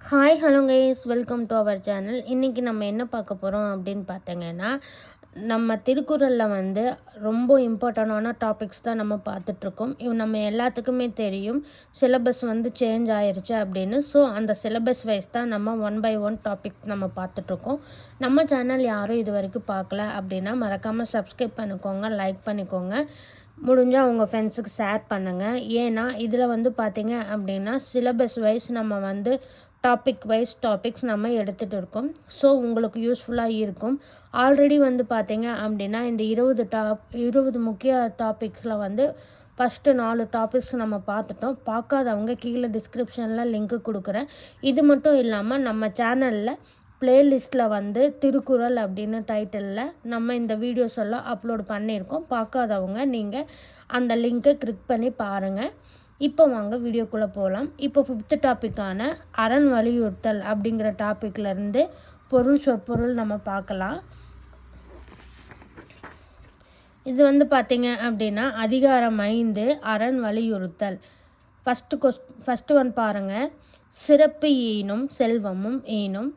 Hi hello guys welcome to our channel இன்றைக்கி நம்ம என்ன பார்க்க போகிறோம் அப்படின்னு பார்த்தீங்கன்னா நம்ம திருக்குறளில் வந்து ரொம்ப இம்பார்ட்டண்டான டாபிக்ஸ் தான் நம்ம பார்த்துட்ருக்கோம் இவ் நம்ம எல்லாத்துக்குமே தெரியும் சிலபஸ் வந்து சேஞ்ச் ஆயிடுச்சு அப்படின்னு. ஸோ அந்த சிலபஸ் வைஸ் தான் நம்ம ஒன் பை ஒன் டாபிக்ஸ் நம்ம பார்த்துட்ருக்கோம் நம்ம சேனல் யாரும் இது வரைக்கும் பார்க்கல அப்படின்னா மறக்காமல் சப்ஸ்கிரைப் பண்ணிக்கோங்க லைக் பண்ணிக்கோங்க. முடிஞ்சால் உங்கள் ஃப்ரெண்ட்ஸுக்கு ஷேர் பண்ணுங்கள் ஏன்னா இதில் வந்து பார்த்தீங்க அப்படின்னா சிலபஸ் வைஸ் நம்ம வந்து டாபிக் வைஸ் டாபிக்ஸ் நம்ம எடுத்துகிட்டு இருக்கோம். ஸோ உங்களுக்கு யூஸ்ஃபுல்லாக இருக்கும். ஆல்ரெடி வந்து பார்த்தீங்க அப்படின்னா இந்த இருபது டாப் இருபது முக்கிய டாபிக்ஸில் வந்து ஃபஸ்ட்டு நாலு டாபிக்ஸ் நம்ம பார்த்துட்டோம். பார்க்காதவங்க கீழே டிஸ்கிரிப்ஷனில் லிங்க்கு கொடுக்குறேன். இது மட்டும் இல்லாமல் நம்ம சேனலில் பிளேலிஸ்ட்டில் வந்து திருக்குறள் அப்படின்னு டைட்டிலில் நம்ம இந்த வீடியோஸ் எல்லாம் அப்லோட் பண்ணியிருக்கோம். பார்க்காதவங்க நீங்கள் அந்த லிங்க்கை கிளிக் பண்ணி பாருங்கள் இப்போ வாங்க வீடியோக்குள்ளே போகலாம் இப்போ ஃபிஃப்த்து டாப்பிக்கான அரண் வலியுறுத்தல் அப்படிங்கிற டாப்பிக்லேருந்து பொருள் சொற்பொருள் நம்ம பார்க்கலாம். இது வந்து பார்த்தீங்க அப்படின்னா அதிகாரம் ஐந்து அரண் வலியுறுத்தல். ஃபஸ்ட்டு கொஸ் ஃபஸ்ட்டு ஒன் பாருங்கள் சிறப்பு ஈனும் செல்வமும் ஈனும்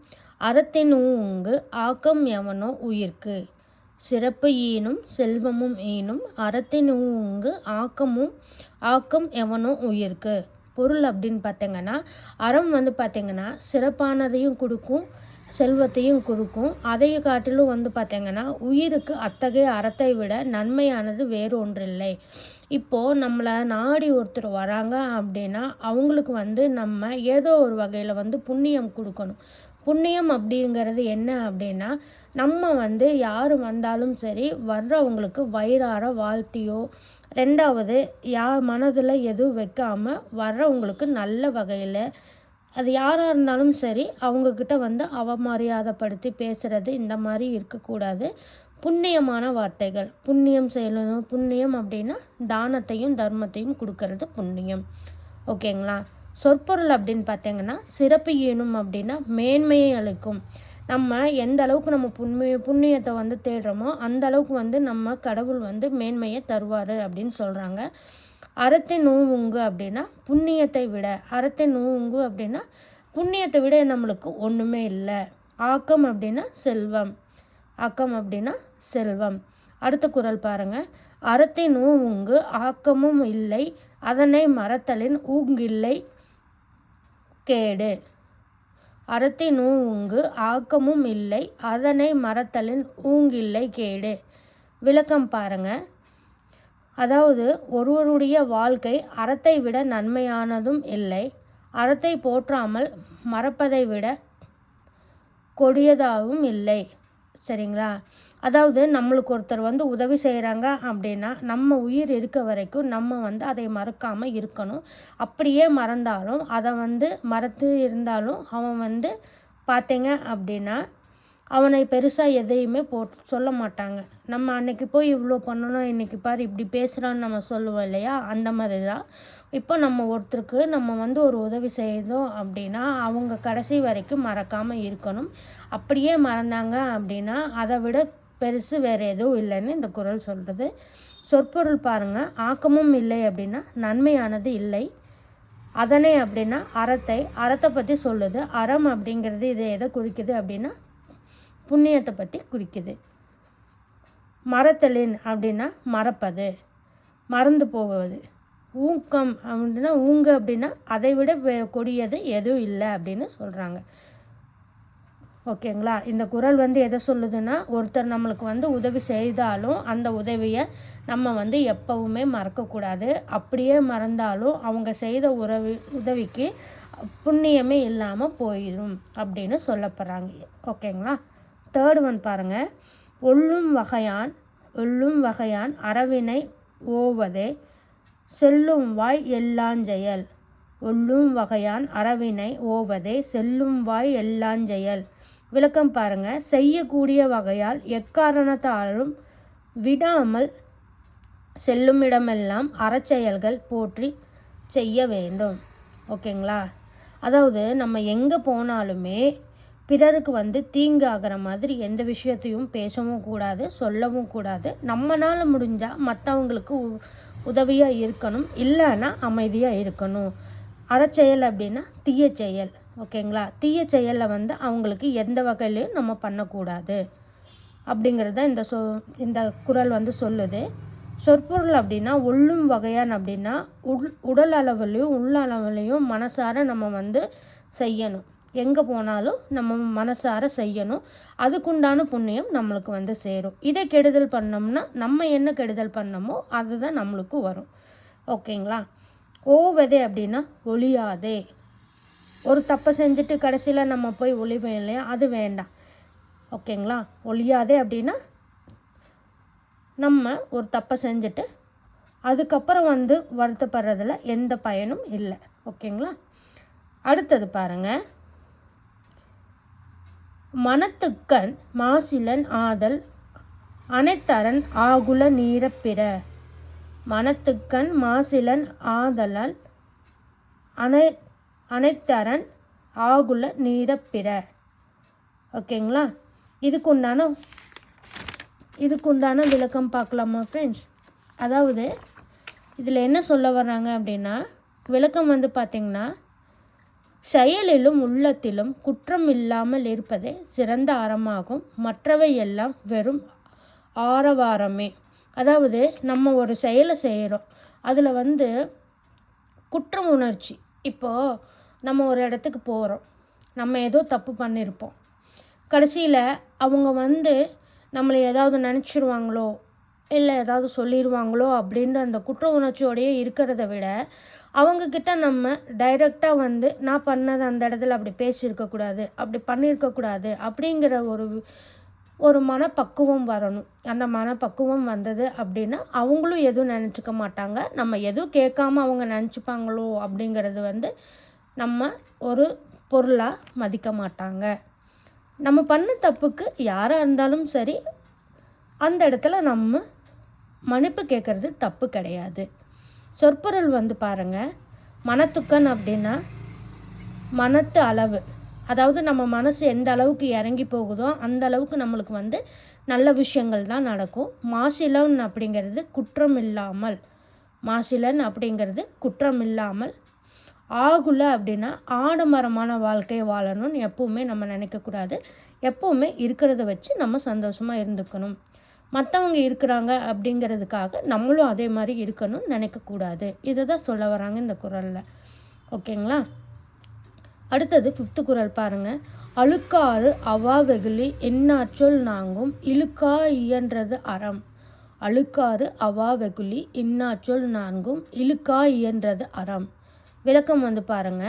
அறத்தின் ஊங்கு ஆக்கம் எவனோ உயிர்க்கு. சிறப்பு ஈனும் செல்வமும் ஈனும் அறத்தினுங்கு ஆக்கமும் ஆக்கம் எவனோ உயிர்க்கு. பொருள் அப்படின்னு பார்த்தீங்கன்னா அறம் வந்து பார்த்தீங்கன்னா சிறப்பானதையும் கொடுக்கும் செல்வத்தையும் கொடுக்கும். அதை காட்டிலும் வந்து பார்த்தீங்கன்னா உயிருக்கு அத்தகைய அறத்தை விட நன்மையானது வேறு ஒன்றில்லை இப்போது நம்மளை நாடி ஒருத்தர் வராங்க அப்படின்னா அவங்களுக்கு வந்து நம்ம ஏதோ ஒரு வகையில் வந்து புண்ணியம் கொடுக்கணும். புண்ணியம் அப்படிங்கிறது என்ன அப்படின்னா நம்ம வந்து யார் வந்தாலும் சரி வர்றவங்களுக்கு வயிறார வாழ்த்தியோ ரெண்டாவது யா மனதில் எதுவும் வைக்காமல் வர்றவங்களுக்கு நல்ல வகையில் அது யாராக இருந்தாலும் சரி அவங்கக்கிட்ட வந்து அவமரியாதைப்படுத்தி பேசுகிறது இந்த மாதிரி இருக்கக்கூடாது. புண்ணியமான வார்த்தைகள். புண்ணியம் செய்யணும். புண்ணியம் அப்படின்னா தானத்தையும் தர்மத்தையும் கொடுக்கறது புண்ணியம். ஓகேங்களா? சொற்பொருள் அப்படின்னு பார்த்தீங்கன்னா சிறப்பு ஈனும் அப்படின்னா மேன்மையை அளிக்கும். நம்ம எந்த அளவுக்கு நம்ம புண்ணிய புண்ணியத்தை வந்து தேடுறோமோ அந்த அளவுக்கு வந்து நம்ம கடவுள் வந்து மேன்மையை தருவார் அப்படின்னு சொல்கிறாங்க அறத்தை நூவுங்கு அப்படின்னா புண்ணியத்தை விட அறத்தை நூவுங்கு அப்படின்னா புண்ணியத்தை விட நம்மளுக்கு ஒன்றுமே இல்லை. ஆக்கம் அப்படின்னா செல்வம். ஆக்கம் அப்படின்னா செல்வம். அடுத்த குரல் பாருங்க. அறத்தை நூவுங்கு ஆக்கமும் இல்லை அதனை மறத்தலின் ஊங்கில்லை கேடு. அறத்தின் ஊங்கு ஆக்கமும் இல்லை அதனை மறத்தலின் ஊங்கில்லை கேடு. விளக்கம் பாருங்க. அதாவது ஒருவருடைய வாழ்க்கை அறத்தை விட நன்மையானதும் இல்லை அறத்தை போற்றாமல் மறப்பதை விட கொடியதாகவும் இல்லை சரிங்களா? அதாவது நம்மளுக்கு ஒருத்தர் வந்து உதவி செய்கிறாங்க அப்படின்னா நம்ம உயிர் இருக்க வரைக்கும் நம்ம வந்து அதை மறக்காமல் இருக்கணும். அப்படியே மறந்தாலும் அதை வந்து மறத்து இருந்தாலும் அவன் வந்து பார்த்தீங்க அப்படின்னா அவனை பெருசாக எதையுமே போட் சொல்ல மாட்டாங்க. நம்ம அன்னைக்கு போய் இவ்வளோ பண்ணணும் இன்றைக்கி பாரு இப்படி பேசுகிறான்னு நம்ம சொல்லுவோம் இல்லையா? அந்த மாதிரி தான் இப்போ நம்ம ஒருத்தருக்கு நம்ம வந்து ஒரு உதவி செய்தோம் அப்படின்னா அவங்க கடைசி வரைக்கும் மறக்காமல் இருக்கணும். அப்படியே மறந்தாங்க அப்படின்னா அதை விட பெருசு வேறு எதுவும் இல்லைன்னு இந்த குரல் சொல்கிறது சொற்பொருள் பாருங்கள் ஆக்கமும் இல்லை அப்படின்னா நன்மையானது இல்லை. அதனை அப்படின்னா அறத்தை. அறத்தை பற்றி சொல்லுது. அறம் அப்படிங்கிறது இது எதை குறிக்குது அப்படின்னா புண்ணியத்தை பற்றி குறிக்குது. மறத்தலின் அப்படின்னா மறப்பது. மறந்து போவது. ஊக்கம் அப்படின்னா ஊங்க அப்படின்னா அதை விட கொடியது எதுவும் இல்லை அப்படின்னு சொல்கிறாங்க ஓகேங்களா? இந்த குரல் வந்து எதை சொல்லுதுன்னா ஒருத்தர் நம்மளுக்கு வந்து உதவி செய்தாலும் அந்த உதவியை நம்ம வந்து எப்பவுமே மறக்கக்கூடாது. அப்படியே மறந்தாலும் அவங்க செய்த உறவி உதவிக்கு புண்ணியமே இல்லாமல் போயிடும் அப்படின்னு சொல்லப்படுறாங்க. ஓகேங்களா? தேர்ட் ஒன் பாருங்கள் ஒள்ளும் வகையான் ஒள்ளும் வகையான் அறவினை ஓவதே செல்லும் வாய் எல்லாஞ்செயல். ஒள்ளும் வகையான் அறவினை ஓவதே செல்லும் வாய் எல்லாஞ்செயல். விளக்கம் பாருங்க. செய்யக்கூடிய வகையால் எக்காரணத்தாலும் விடாமல் செல்லும் இடமெல்லாம் அறச்செயல்கள் போற்றி செய்ய வேண்டும். ஓகேங்களா? அதாவது நம்ம எங்கே போனாலுமே பிறருக்கு வந்து தீங்கு ஆகிற மாதிரி எந்த விஷயத்தையும் பேசவும் கூடாது சொல்லவும் கூடாது. நம்மளால் முடிஞ்சால் மற்றவங்களுக்கு உதவியாக இருக்கணும். இல்லைன்னா அமைதியாக இருக்கணும். அறச்செயல் அப்படின்னா தீய செயல். ஓகேங்களா? தீய செயலை வந்து அவங்களுக்கு எந்த வகையிலையும் நம்ம பண்ணக்கூடாது. அப்படிங்கிறது தான் இந்த சொ இந்த குரல் வந்து சொல்லுது. சொற்பொருள் அப்படின்னா உள்ளும் வகையான் அப்படின்னா உள் உடல் அளவுலையும் உள்ள அளவுலையும் மனசார நம்ம வந்து செய்யணும். எங்கே போனாலும் நம்ம மனசார செய்யணும். அதுக்குண்டான புண்ணியம் நம்மளுக்கு வந்து சேரும். இதை கெடுதல் பண்ணோம்னா நம்ம என்ன கெடுதல் பண்ணமோ அதுதான் நம்மளுக்கு வரும். ஓகேங்களா? ஓவதே அப்படின்னா ஒளியாதே. ஒரு தப்பை செஞ்சுட்டு கடைசியில் நம்ம போய் ஒளிவோம் இல்லையா? அது வேண்டாம். ஓகேங்களா? ஒழியாதே அப்படின்னா நம்ம ஒரு தப்பை செஞ்சுட்டு அதுக்கப்புறம் வந்து வருத்தப்படுறதில் எந்த பயனும் இல்லை. ஓகேங்களா? அடுத்தது பாருங்கள் மனத்துக்கண் மாசிலன் ஆதல் அனைத்தரன் ஆகுல நீரப்பிற மனத்துக்கண் மாசிலன் ஆதலால் அனை அனைத்தரன் ஆகுல நீடப்பிற ஓகேங்களா? இதுக்குண்டான இதுக்குண்டான விளக்கம் பார்க்கலாமா ஃப்ரெண்ட்ஸ் அதாவது இதில் என்ன சொல்ல வர்றாங்க அப்படின்னா விளக்கம் வந்து பார்த்திங்கன்னா செயலிலும் உள்ளத்திலும் குற்றம் இல்லாமல் இருப்பதே சிறந்த அறமாகும். மற்றவை எல்லாம் வெறும் ஆரவாரமே. அதாவது நம்ம ஒரு செயலை செய்கிறோம் அதில் வந்து குற்றம் உணர்ச்சி இப்போது நம்ம ஒரு இடத்துக்கு போகிறோம் நம்ம ஏதோ தப்பு பண்ணியிருப்போம் கடைசியில் அவங்க வந்து நம்மளை ஏதாவது நினச்சிருவாங்களோ இல்லை ஏதாவது சொல்லிடுவாங்களோ அப்படின்ற அந்த குற்ற உணர்ச்சியோடையே இருக்கிறத விட அவங்கக்கிட்ட நம்ம டைரெக்டாக வந்து நான் பண்ணது அந்த இடத்துல அப்படி பேசியிருக்கக்கூடாது அப்படி பண்ணியிருக்கக்கூடாது அப்படிங்கிற ஒரு ஒரு மனப்பக்குவம் வரணும். அந்த மனப்பக்குவம் வந்தது அப்படின்னா அவங்களும் எதுவும் நினச்சிக்க மாட்டாங்க. நம்ம எதுவும் கேட்காம அவங்க நினச்சிப்பாங்களோ அப்படிங்கிறது வந்து நம்ம ஒரு பொருளாக மதிக்க மாட்டாங்க. நம்ம பண்ண தப்புக்கு யாராக இருந்தாலும் சரி அந்த இடத்துல நம்ம மன்னிப்பு கேட்குறது தப்பு கிடையாது. சொற்பொருள் வந்து பாருங்கள் மனத்துக்கன் அப்படின்னா மனத்து அளவு. அதாவது நம்ம மனசு எந்த அளவுக்கு இறங்கி போகுதோ அந்த அளவுக்கு நம்மளுக்கு வந்து நல்ல விஷயங்கள் தான் நடக்கும். மாசிலன் அப்படிங்கிறது குற்றம் இல்லாமல் மாசிலன் அப்படிங்கிறது குற்றம் இல்லாமல் ஆகுல அப்படின்னா ஆடம்பரமான வாழ்க்கையை வாழணும்னு எப்போவுமே நம்ம நினைக்கக்கூடாது. எப்போவுமே இருக்கிறத வச்சு நம்ம சந்தோஷமாக இருந்துக்கணும். மற்றவங்க இருக்கிறாங்க அப்படிங்கிறதுக்காக நம்மளும் அதே மாதிரி இருக்கணும்னு நினைக்கக்கூடாது. இதை தான் சொல்ல வராங்க இந்த குரலில். ஓகேங்களா? அடுத்தது ஃபிஃப்த்து குரல் பாருங்கள் அழுக்காறு அவா வெகுளி இன்னாற்றொல் நாங்கும் இழுக்கா இயன்றது அறம். அழுக்காறு அவா வெகுளி இன்னாற்றொல் நான்கும் இழுக்கா இயன்றது அறம். விளக்கம் வந்து பாருங்க.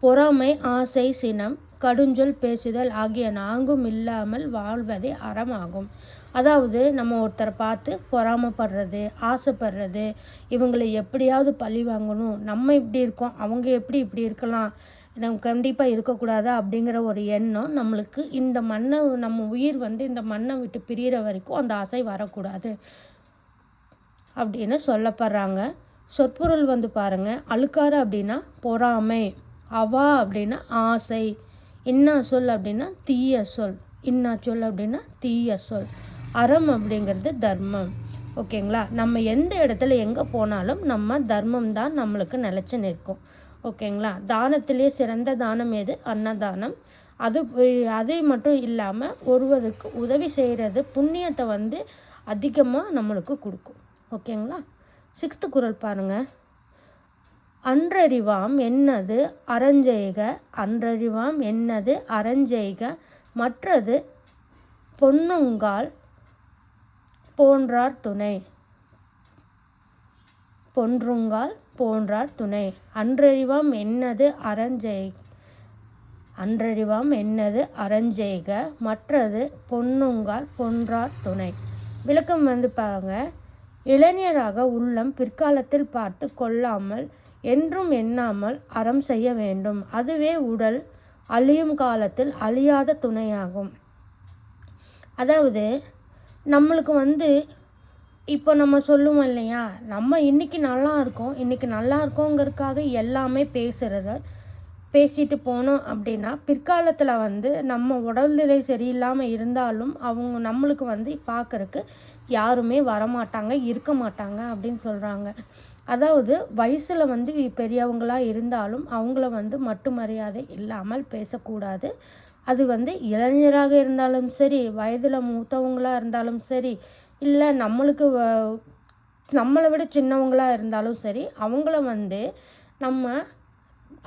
பொறாமை ஆசை சினம் கடுஞ்சொல் பேசுதல் ஆகிய நான்கும் இல்லாமல் வாழ்வதே அறமாகும். அதாவது நம்ம ஒருத்தரை பார்த்து பொறாமப்படுறது ஆசைப்படுறது இவங்களை எப்படியாவது பழி வாங்கணும் நம்ம இப்படி இருக்கோம் அவங்க எப்படி இப்படி இருக்கலாம் நம்ம கண்டிப்பாக இருக்கக்கூடாது அப்படிங்கிற ஒரு எண்ணம் நம்மளுக்கு இந்த மண்ணை நம்ம உயிர் வந்து இந்த மண்ணை விட்டு பிரியிற வரைக்கும் அந்த ஆசை வரக்கூடாது அப்படின்னு சொல்லப்படுறாங்க. சொற்பொருள் வந்து பாருங்கள் அழுக்காறு அப்படின்னா பொறாமை அவா அப்படின்னா ஆசை இன்னா சொல் அப்படின்னா தீய சொல் இன்னா சொல் அப்படின்னா தீய சொல் அறம் அப்படிங்கிறது தர்மம். ஓகேங்களா? நம்ம எந்த இடத்துல எங்கே போனாலும் நம்ம தர்மம் தான் நம்மளுக்கு நிலச்சி நிற்கும். ஓகேங்களா? தானத்திலே சிறந்த தானம் எது? அன்னதானம். அது அதே மட்டும் இல்லாமல் ஒருவருக்கு உதவி செய்கிறது புண்ணியத்தை வந்து அதிகமாக நம்மளுக்கு கொடுக்கும். ஓகேங்களா? சிக்ஸ்த்து குரல் பாருங்கள் அன்றறிவாம் என்னது அறஞ்செய்க? அன்றறிவாம் என்னது அறஞ்செய்க? மற்றது பொன்னுங்கால் போன்றார் துணை. பொன்றுங்கால் போன்றார் துணை. அன்றறிவாம் என்னது அறஞ்செய் அன்றறிவாம் என்னது அறஞ்செய்க மற்றது பொன்னுங்கால் பொன்றார் துணை. விளக்கம் வந்து பாருங்க. இளைஞராக உள்ளம் பிற்காலத்தில் பார்த்து கொள்ளாமல் என்றும் எண்ணாமல் அறம் செய்ய வேண்டும். அதுவே உடல் அழியும் காலத்தில் அழியாத துணையாகும். அதாவது நம்மளுக்கு வந்து இப்போ நம்ம சொல்லுவோம் இல்லையா? நம்ம இன்றைக்கி நல்லா இருக்கோம். இன்றைக்கி நல்லா இருக்கோங்கிறதுக்காக எல்லாமே பேசுகிறத பேசிட்டு போனோம் அப்படின்னா பிற்காலத்தில் வந்து நம்ம உடல்நிலை சரியில்லாமல் இருந்தாலும் அவங்க நம்மளுக்கு வந்து பார்க்குறக்கு யாருமே வரமாட்டாங்க இருக்க மாட்டாங்க அப்படின்னு சொல்கிறாங்க அதாவது வயசில் வந்து பெரியவங்களாக இருந்தாலும் அவங்கள வந்து மட்டு மரியாதை இல்லாமல் பேசக்கூடாது. அது வந்து இளைஞராக இருந்தாலும் சரி வயதில் மூத்தவங்களாக இருந்தாலும் சரி இல்லை நம்மளுக்கு நம்மளை விட சின்னவங்களாக இருந்தாலும் சரி அவங்கள வந்து நம்ம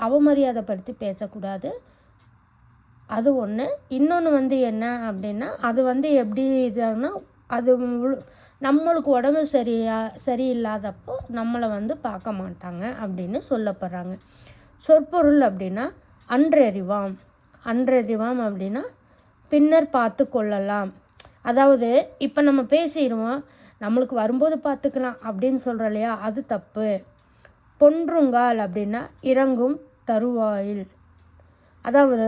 அவமரியாதைப்படுத்தி பேசக்கூடாது. அது ஒன்று இன்னொன்று வந்து என்ன அப்படின்னா அது வந்து எப்படி இதுன்னா அது நம்மளுக்கு உடம்பு சரியா சரியில்லாதப்போ நம்மளை வந்து பார்க்க மாட்டாங்க அப்படின்னு சொல்லப்படுறாங்க. சொற்பொருள் அப்படின்னா அன்றறிவாம். அன்றறிவாம் அப்படின்னா பின்னர் பார்த்து கொள்ளலாம். அதாவது இப்போ நம்ம பேசிடுவோம் நம்மளுக்கு வரும்போது பார்த்துக்கலாம் அப்படின்னு சொல்கிறோம் இல்லையா? அது தப்பு. பொன்றுங்கால் அப்படின்னா இறங்கும் தருவாயில். அதாவது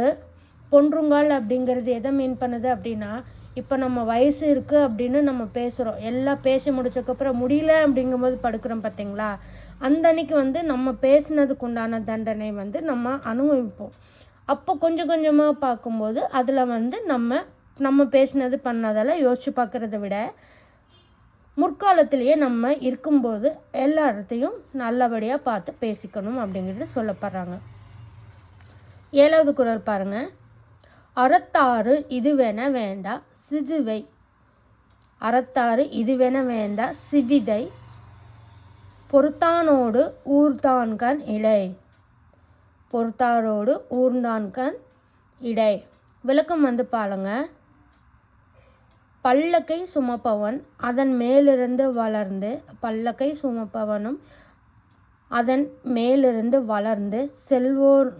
பொன்றுங்கால் அப்படிங்கிறது எதை மீன் பண்ணுது அப்படின்னா இப்போ நம்ம வயசு இருக்குது அப்படின்னு நம்ம பேசுகிறோம் எல்லாம் பேசி முடிச்சக்கப்புறம் முடியல அப்படிங்கும்போது படுக்கிறோம் பார்த்தீங்களா? அந்த அன்னைக்கு வந்து நம்ம பேசினதுக்கு உண்டான தண்டனை வந்து நம்ம அனுபவிப்போம். அப்போ கொஞ்சம் கொஞ்சமாக பார்க்கும்போது அதில் வந்து நம்ம நம்ம பேசினது பண்ணதெல்லாம் யோசித்து பார்க்குறத விட முற்காலத்திலேயே நம்ம இருக்கும்போது எல்லாத்தையும் நல்லபடியாக பார்த்து பேசிக்கணும் அப்படிங்கிறது சொல்லப்படுறாங்க. ஏழாவது குரல் பாருங்கள் அறத்தாறு இதுவென வேண்டா சிதுவை. அறத்தாறு இதுவென வேண்டா சிவிதை. பொறுத்தானோடு ஊர்தான்கண் இடை பொறுத்தாரோடு ஊர்ந்தான்கண் இடை விளக்கம் வந்து பாருங்கள் பல்லக்கை சுமப்பவன் அதன் மேலிருந்து வளர்ந்து பல்லக்கை சுமப்பவனும் அதன் மேலிருந்து வளர்ந்து செல்வோர்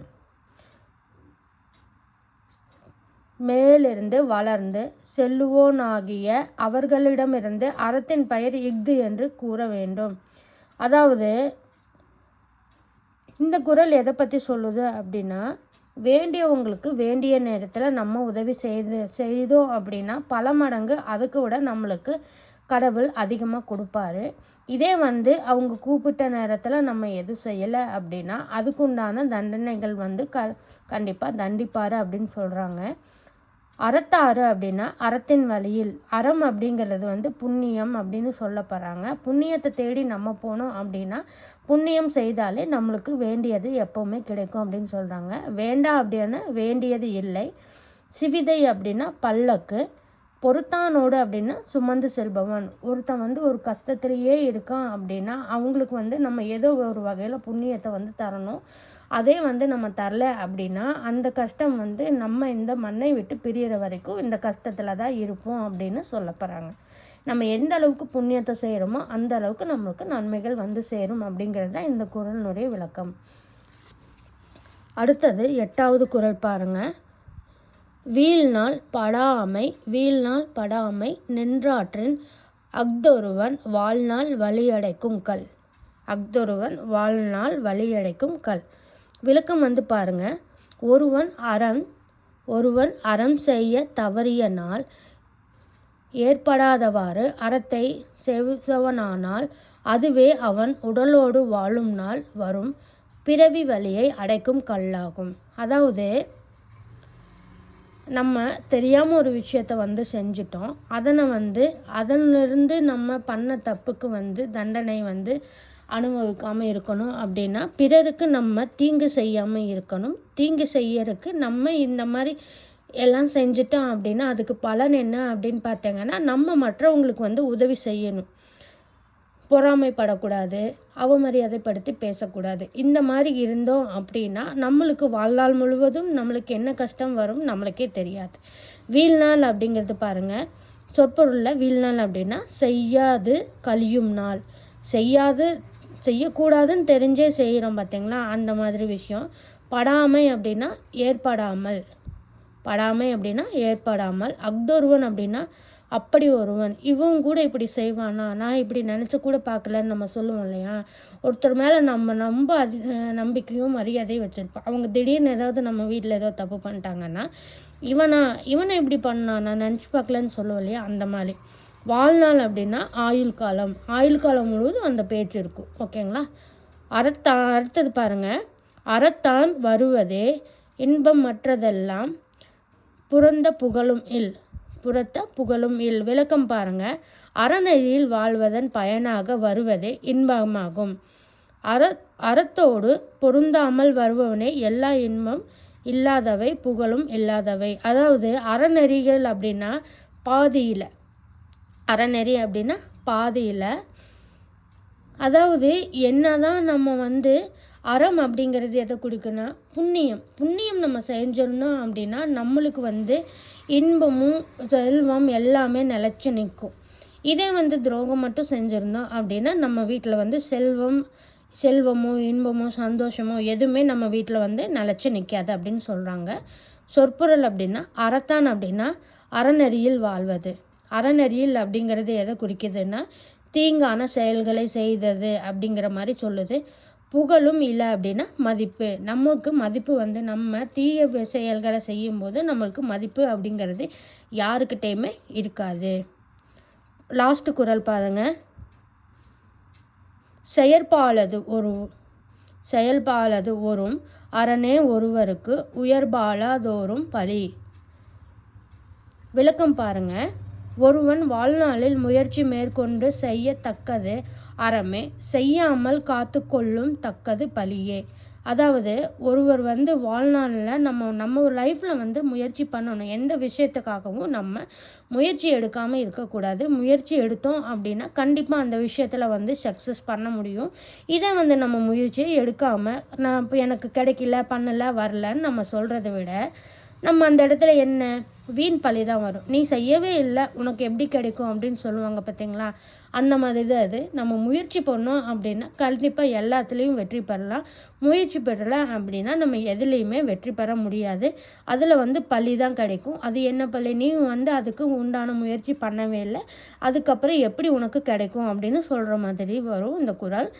மேலிருந்து வளர்ந்து செல்லுவோனாகிய அவர்களிடமிருந்து அறத்தின் பெயர் இஃது என்று கூற வேண்டும். அதாவது இந்த குரல் எதை பற்றி சொல்லுது அப்படின்னா வேண்டியவங்களுக்கு வேண்டிய நேரத்தில் நம்ம உதவி செய்து செய்தோம் அப்படின்னா பல மடங்கு அதுக்கு விட நம்மளுக்கு கடவுள் அதிகமாக கொடுப்பாரு. இதே வந்து அவங்க கூப்பிட்ட நேரத்தில் நம்ம எதுவும் செய்யலை அப்படின்னா அதுக்குண்டான தண்டனைகள் வந்து க கண்டிப்பாக தண்டிப்பார் அப்படின்னு சொல்கிறாங்க அறத்தாறு அப்படின்னா அறத்தின் வழியில். அறம் அப்படிங்கிறது வந்து புண்ணியம் அப்படின்னு சொல்லப்படுறாங்க புண்ணியத்தை தேடி நம்ம போனோம் அப்படின்னா புண்ணியம் செய்தாலே நம்மளுக்கு வேண்டியது எப்போவுமே கிடைக்கும் அப்படின்னு சொல்கிறாங்க வேண்டாம் அப்படின்னா வேண்டியது இல்லை. சிவிதை அப்படின்னா பல்லக்கு. பொறுத்தானோடு அப்படின்னா சுமந்து செல்பவன். ஒருத்தன் வந்து ஒரு கஷ்டத்திலேயே இருக்கான் அப்படின்னா அவங்களுக்கு வந்து நம்ம ஏதோ ஒரு வகையில் புண்ணியத்தை வந்து தரணும். அதே வந்து நம்ம தரல அப்படின்னா அந்த கஷ்டம் வந்து நம்ம இந்த மண்ணை விட்டு பிரியிற வரைக்கும் இந்த கஷ்டத்தில் தான் இருப்போம் அப்படின்னு சொல்லப்படுறாங்க நம்ம எந்த அளவுக்கு புண்ணியத்தை செய்கிறோமோ அந்த அளவுக்கு நம்மளுக்கு நன்மைகள் வந்து சேரும் அப்படிங்கிறது தான் இந்த குரலினுடைய விளக்கம். அடுத்தது எட்டாவது குரல் பாருங்கள் வீழ்நாள் படாமை வீழ்நாள் படாமை நின்றாற்றின் அக்தொருவன் வாழ்நாள் வழியடைக்கும் கல். அக்தொருவன் வாழ்நாள் வழியடைக்கும் கல். விளக்கம் வந்து பாருங்க. ஒருவன் அறம் ஒருவன் அறம் செய்ய தவறிய நாள் ஏற்படாதவாறு அறத்தை செவிசவனானால் அதுவே அவன் உடலோடு வாழும் நாள் வரும் பிறவி வழியை அடைக்கும் கல்லாகும். அதாவது நம்ம தெரியாமல் ஒரு விஷயத்த வந்து செஞ்சிட்டோம். அதனை வந்து அதனிலிருந்து நம்ம பண்ண தப்புக்கு வந்து தண்டனை வந்து அனுபவிக்காமல் இருக்கணும் அப்படின்னா பிறருக்கு நம்ம தீங்கு செய்யாமல் இருக்கணும். தீங்கு செய்யறதுக்கு நம்ம இந்த மாதிரி எல்லாம் செஞ்சிட்டோம் அப்படின்னா அதுக்கு பலன் என்ன அப்படின்னு பார்த்தீங்கன்னா நம்ம மற்றவங்களுக்கு வந்து உதவி செய்யணும். பொறாமைப்படக்கூடாது அவமரியாதைப்படுத்தி பேசக்கூடாது. இந்த மாதிரி இருந்தோம் அப்படின்னா நம்மளுக்கு வாழ்நாள் முழுவதும் நம்மளுக்கு என்ன கஷ்டம் வரும் நம்மளுக்கே தெரியாது. வீழ்நாள் அப்படிங்கிறது பாருங்கள் சொற்பொருளில் வீழ்நாள் அப்படின்னா செய்யாது கழியும் நாள். செய்யாது செய்யக்கூடாதுன்னு தெரிஞ்சே செய்கிறோம் பார்த்தீங்களா? அந்த மாதிரி விஷயம். படாமை அப்படின்னா ஏற்படாமல். படாமை அப்படின்னா ஏற்படாமல். அக்தொருவன் அப்படின்னா அப்படி ஒருவன். இவன் கூட இப்படி செய்வானா? நான் இப்படி நினச்சி கூட பார்க்கலன்னு நம்ம சொல்லுவோம் இல்லையா? ஒருத்தர் மேலே நம்ம ரொம்ப அதி நம்பிக்கையும் மரியாதையும் வச்சுருப்போம். அவங்க திடீர்னு ஏதாவது நம்ம வீட்டில் ஏதோ தப்பு பண்ணிட்டாங்கன்னா இவனா இவனை இப்படி பண்ணான் நான் நினச்சி பார்க்கலன்னு சொல்லுவோம் இல்லையா? அந்த மாதிரி. வாழ்நாள் அப்படின்னா ஆயுள் காலம். ஆயுள் காலம் முழுவதும் அந்த பேச்சு இருக்கும். ஓகேங்களா? அறத்தா அடுத்தது பாருங்கள் அறத்தான் வருவதே இன்பம் மற்றதெல்லாம் புறந்த புகழும் இல். புறத்த புகழும் இல். விளக்கம் பாருங்க. அறநெறியில் வாழ்வதன் பயனாக வருவதே இன்பமாகும். அற அறத்தோடு பொருந்தாமல் வருபவனே எல்லா இன்பம் இல்லாதவை புகழும் இல்லாதவை. அதாவது அறநெறிகள் அப்படின்னா பாதியில். அறநெறி அப்படின்னா பாதியில். அதாவது என்ன தான் நம்ம வந்து அறம் அப்படிங்கிறது எதை கொடுக்குன்னா புண்ணியம். புண்ணியம் நம்ம செஞ்சிருந்தோம் அப்படின்னா நம்மளுக்கு வந்து இன்பமும் செல்வம் எல்லாமே நிலச்சி நிற்கும். இதே வந்து துரோகம் மட்டும் செஞ்சுருந்தோம் அப்படின்னா நம்ம வீட்டில் வந்து செல்வம் செல்வமோ இன்பமோ சந்தோஷமோ எதுவுமே நம்ம வீட்டில் வந்து நிலச்சி நிற்காது அப்படின்னு சொல்கிறாங்க சொற்பொருள் அப்படின்னா அறத்தான் அப்படின்னா அறநெறியில் வாழ்வது. அறநெறியில் அப்படிங்கிறது எதை குறிக்குதுன்னா தீங்கான செயல்களை செய்தது அப்படிங்கிற மாதிரி சொல்லுது. புகழும் இல்லை அப்படின்னா மதிப்பு. நமக்கு மதிப்பு வந்து நம்ம தீய செயல்களை செய்யும்போது நம்மளுக்கு மதிப்பு அப்படிங்கிறது யாருக்கிட்டேயுமே இருக்காது. லாஸ்ட்டு குரல் பாருங்க. செயற்பாலது ஒரு செயல்பாலது ஒரும் அரணே ஒருவருக்கு உயர்பாலாதோறும் பலி. விளக்கம் பாருங்கள் ஒருவன் வாழ்நாளில் முயற்சி மேற்கொண்டு செய்யத்தக்கது அறமே செய்யாமல் காத்து கொள்ளும் தக்கது பலியே அதாவது ஒருவர் வந்து வாழ்நாளில் நம்ம நம்ம லைஃப்பில் வந்து முயற்சி பண்ணணும். எந்த விஷயத்துக்காகவும் நம்ம முயற்சி எடுக்காமல் இருக்கக்கூடாது. முயற்சி எடுத்தோம் அப்படின்னா கண்டிப்பாக அந்த விஷயத்தில் வந்து சக்ஸஸ் பண்ண முடியும். இதை வந்து நம்ம முயற்சியை எடுக்காமல் நான் இப்போ எனக்கு கிடைக்கல பண்ணலை வரலன்னு நம்ம சொல்கிறத விட நம்ம அந்த இடத்துல என்ன வீண் பழி தான் வரும். நீ செய்யவே இல்லை உனக்கு எப்படி கிடைக்கும் அப்படின்னு சொல்லுவாங்க பார்த்தீங்களா? அந்த மாதிரி தான் அது நம்ம முயற்சி பண்ணோம் அப்படின்னா கண்டிப்பாக எல்லாத்துலேயும் வெற்றி பெறலாம். முயற்சி பெறலை அப்படின்னா நம்ம எதுலேயுமே வெற்றி பெற முடியாது. அதில் வந்து பள்ளி தான் கிடைக்கும். அது என்ன பள்ளி நீ வந்து அதுக்கு உண்டான முயற்சி பண்ணவே இல்லை. அதுக்கப்புறம் எப்படி உனக்கு கிடைக்கும் அப்படின்னு சொல்கிற மாதிரி வரும் இந்த குரல்.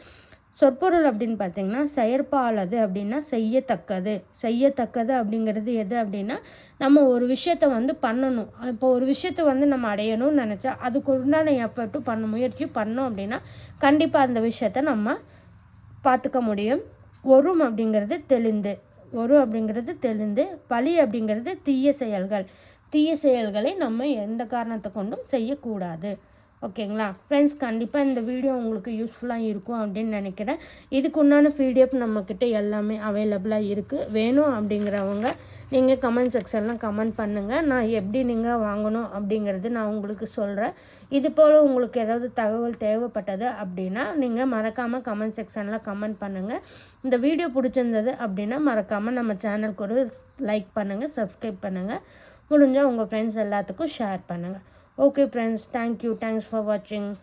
சொற்பொருள் அப்படின்னு பார்த்தீங்கன்னா செயற்பாலது அப்படின்னா செய்யத்தக்கது. செய்யத்தக்கது அப்படிங்கிறது எது அப்படின்னா நம்ம ஒரு விஷயத்த வந்து பண்ணணும். இப்போ ஒரு விஷயத்த வந்து நம்ம அடையணும்னு நினச்சா அதுக்கு உண்டான எஃபர்ட்டும் பண்ண முயற்சி பண்ணோம் அப்படின்னா கண்டிப்பாக அந்த விஷயத்த நம்ம பார்த்துக்க முடியும். ஒரும் அப்படிங்கிறது தெளிந்து. ஒரு அப்படிங்கிறது தெளிந்து. பழி அப்படிங்கிறது தீய செயல்கள். தீய செயல்களை நம்ம எந்த காரணத்தை கொண்டும் செய்யக்கூடாது. ஓகேங்களா? ஃப்ரெண்ட்ஸ் கண்டிப்பாக இந்த வீடியோ உங்களுக்கு யூஸ்ஃபுல்லாக இருக்கும் அப்படின்னு நினைக்கிறேன். இதுக்கு உண்டான பிடிஎஃப் நம்மக்கிட்ட எல்லாமே அவைலபிளாக இருக்குது வேணும் அப்படிங்கிறவங்க நீங்கள் கமெண்ட் செக்ஷனில் கமெண்ட் பண்ணுங்கள் நான் எப்படி நீங்கள் வாங்கணும் அப்படிங்கிறது நான் உங்களுக்கு சொல்கிறேன் இது போல் உங்களுக்கு ஏதாவது தகவல் தேவைப்பட்டது அப்படின்னா நீங்கள் மறக்காமல் கமெண்ட் செக்ஷனில் கமெண்ட் பண்ணுங்கள் இந்த வீடியோ பிடிச்சிருந்தது அப்படின்னா மறக்காமல் நம்ம சேனலுக்கு ஒரு லைக் பண்ணுங்கள் சப்ஸ்கிரைப் பண்ணுங்கள் முடிஞ்சால் உங்கள் ஃப்ரெண்ட்ஸ் எல்லாத்துக்கும் ஷேர் பண்ணுங்கள் Okay friends, thank you. Thanks for watching.